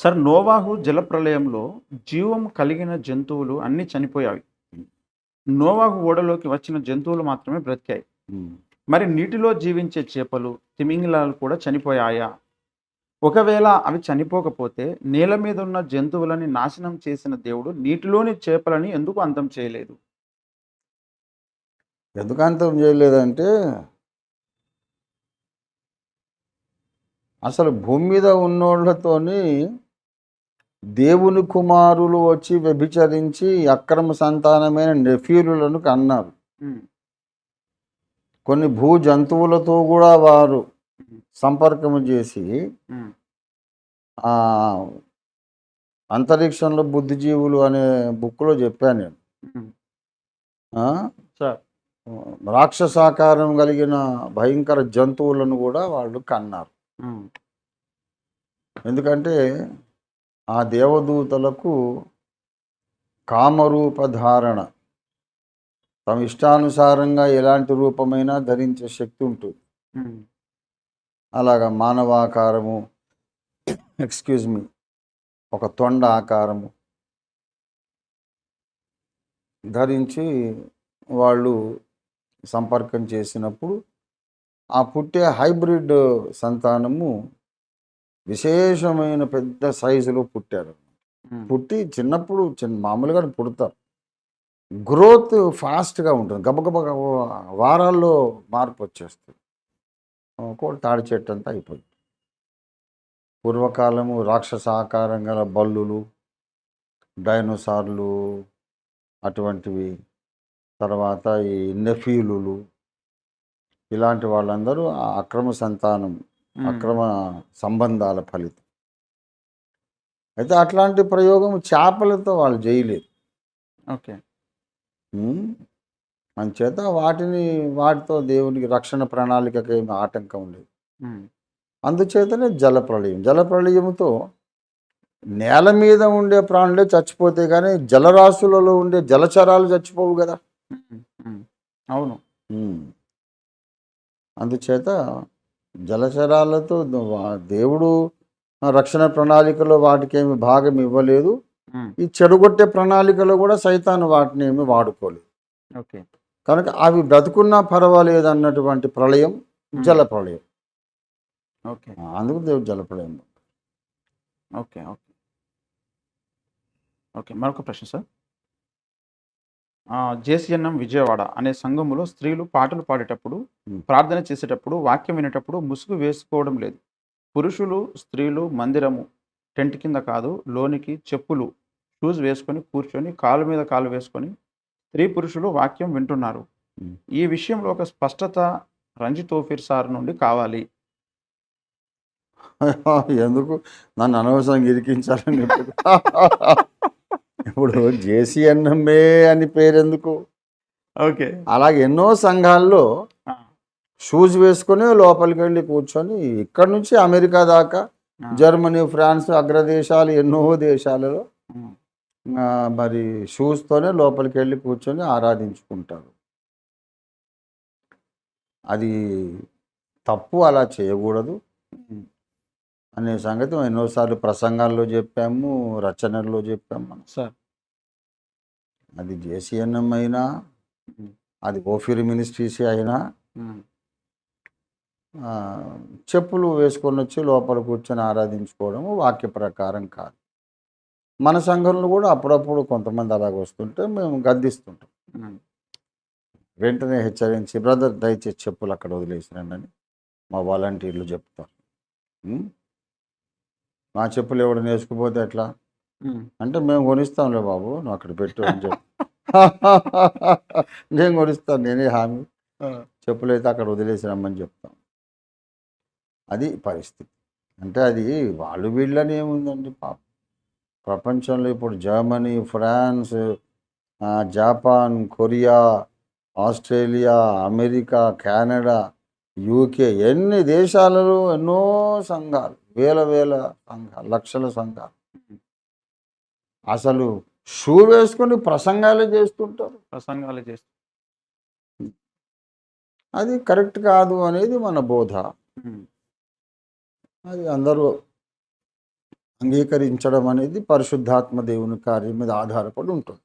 Sir నోవాహు జలప్రళయంలో జీవం కలిగిన జంతువులు అన్నీ చనిపోయాయి. నోవాహు ఓడలోకి వచ్చిన జంతువులు మాత్రమే బ్రతికాయి. మరి నీటిలో జీవించే చేపలు తిమింగిలాలు కూడా చనిపోయాయా? ఒకవేళ అవి చనిపోకపోతే నేల మీద ఉన్న జంతువులని నాశనం చేసిన దేవుడు నీటిలోని చేపలని ఎందుకు అంతం చేయలేదు? ఎందుకు అంతం చేయలేదంటే అసలు భూమి మీద ఉన్నోళ్ళతోని దేవుని కుమారులు వచ్చి వ్యభిచరించి అక్రమ సంతానమైన నెఫ్యూలులను కన్నారు. కొన్ని భూ జంతువులతో కూడా వారు సంపర్కము చేసి అంతరిక్షంలో బుద్ధిజీవులు అనే బుక్లో చెప్పాను నేను. రాక్షసాకారం కలిగిన భయంకర జంతువులను కూడా వాళ్ళు కన్నారు. ఎందుకంటే ఆ దేవదూతలకు కామరూప ధారణ తమ ఇష్టానుసారంగా ఎలాంటి రూపమైనా ధరించే శక్తి ఉంటుంది. అలాగా మానవాకారము ఎక్స్క్యూజ్ మీ ఒక తొండ ఆకారము ధరించి వాళ్ళు సంపర్కం చేసినప్పుడు ఆ పుట్టే హైబ్రిడ్ సంతానము విశేషమైన పెద్ద సైజులో పుట్టారు. పుట్టి చిన్నప్పుడు చిన్న మామూలుగా పుడతారు. గ్రోత్ ఫాస్ట్గా ఉంటుంది. గబగబ గబ వారాల్లో మార్పు వచ్చేస్తుంది. కూడా తాడి చెట్టు అంతా అయిపోయింది. పూర్వకాలము రాక్షస ఆకారం గల బల్లులు డైనోసార్లు అటువంటివి తర్వాత ఈ నెఫీలులు ఇలాంటి వాళ్ళందరూ ఆ అక్రమ సంతానం అక్రమ సంబంధాల ఫలితం. అయితే అట్లాంటి ప్రయోగం చేపలతో వాళ్ళు చేయలేదు. ఓకే. అంచేత వాటిని వాటితో దేవునికి రక్షణ ప్రణాళికకి ఏమి ఆటంకం లేదు. అందుచేతనే జలప్రళయం జలప్రళయంతో నేల మీద ఉండే ప్రాణులే చచ్చిపోతే కానీ జలరాశులలో ఉండే జలచరాలు చచ్చిపోవు కదా. అవును. అందుచేత జలచరాలతో దేవుడు రక్షణ ప్రణాళికలో వాటికి ఏమి భాగం ఇవ్వలేదు. ఈ చెడుగొట్టే ప్రణాళికలో కూడా సైతాను వాటిని ఏమి వాడుకోలేదు. ఓకే. కనుక అవి బ్రతుకున్నా పర్వాలేదు అన్నటువంటి ప్రళయం జల ప్రళయం ఓకే. అందుకు దేవుడు జల ప్రళయం ఓకే ఓకే. ఓకే మరొక ప్రశ్న సార్. జేసీఎన్ఎం విజయవాడ అనే సంఘములో స్త్రీలు పాటలు పాడేటప్పుడు. ప్రార్థన చేసేటప్పుడు వాక్యం వినేటప్పుడు ముసుగు వేసుకోవడం లేదు. పురుషులు స్త్రీలు మందిరము టెంట్ కింద కాదు లోనికి చెప్పులు షూస్ వేసుకొని కూర్చొని కాలు మీద కాలు వేసుకొని స్త్రీ పురుషులు వాక్యం వింటున్నారు. ఈ విషయంలో ఒక స్పష్టత రంజిత్ తోఫీర్ సార్ నుండి కావాలి. ఎందుకు? నన్ను అనవసరంగా ఇరికించాలని ఇప్పుడు ఇప్పుడు జేసీఎన్ఎంఏ అని పేరు ఎందుకు ఓకే. అలాగే ఎన్నో సంఘాల్లో షూస్ వేసుకొని లోపలికి వెళ్ళి కూర్చొని ఇక్కడ నుంచి అమెరికా దాకా జర్మనీ ఫ్రాన్స్ అగ్రదేశాలు ఎన్నో దేశాలలో మరి షూస్తోనే లోపలికి వెళ్ళి కూర్చొని ఆరాధించుకుంటారు. అది తప్పు అలా చేయకూడదు. అనే సంగతి ఎన్నోసార్లు ప్రసంగాల్లో చెప్పాము రచనల్లో చెప్పాము. మనం సార్ అది జేసీఎన్ఎం అయినా అది ఓఫిర్ మినిస్ట్రీస్ అయినా చెప్పులు వేసుకొని వచ్చి లోపల కూర్చొని ఆరాధించుకోవడం వాక్య ప్రకారం కాదు. మన సంఘంలో కూడా అప్పుడప్పుడు కొంతమంది అలాగ వస్తుంటే మేము గద్దిస్తుంటాం. వెంటనే హెచ్చరించి బ్రదర్ దయచేసి చెప్పులు అక్కడ వదిలేసిరండి అని మా వాలంటీర్లు చెప్తారు? మా చెప్పులు ఎవడు నేసుకుపోతే ఎట్లా? అంటే మేము కొనిస్తాంలే బాబు నువ్వు అక్కడ పెట్టు అని చెప్పి. నేను కొనిస్తాను నేనే హామీ. చెప్పులు అయితే అక్కడ వదిలేసి రమ్మని చెప్తాం. అది పరిస్థితి. అంటే అది వాళ్ళు వీళ్ళని ఏముందండి పాప. ప్రపంచంలో ఇప్పుడు జర్మనీ ఫ్రాన్స్ ఆ, Japan Korea Australia America Canada UK ఎన్ని దేశాలలో ఎన్నో సంఘాలు వేల వేల సంఘాలు లక్షల సంఘాలు. అసలు షూ వేసుకొని ప్రసంగాలే చేస్తుంటారు. ప్రసంగాలు చేస్తూ అది కరెక్ట్ కాదు అనేది మన బోధ. అది అందరూ అంగీకరించడం అనేది పరిశుద్ధాత్మ దేవుని కార్యం మీద ఆధారపడి ఉంటుంది.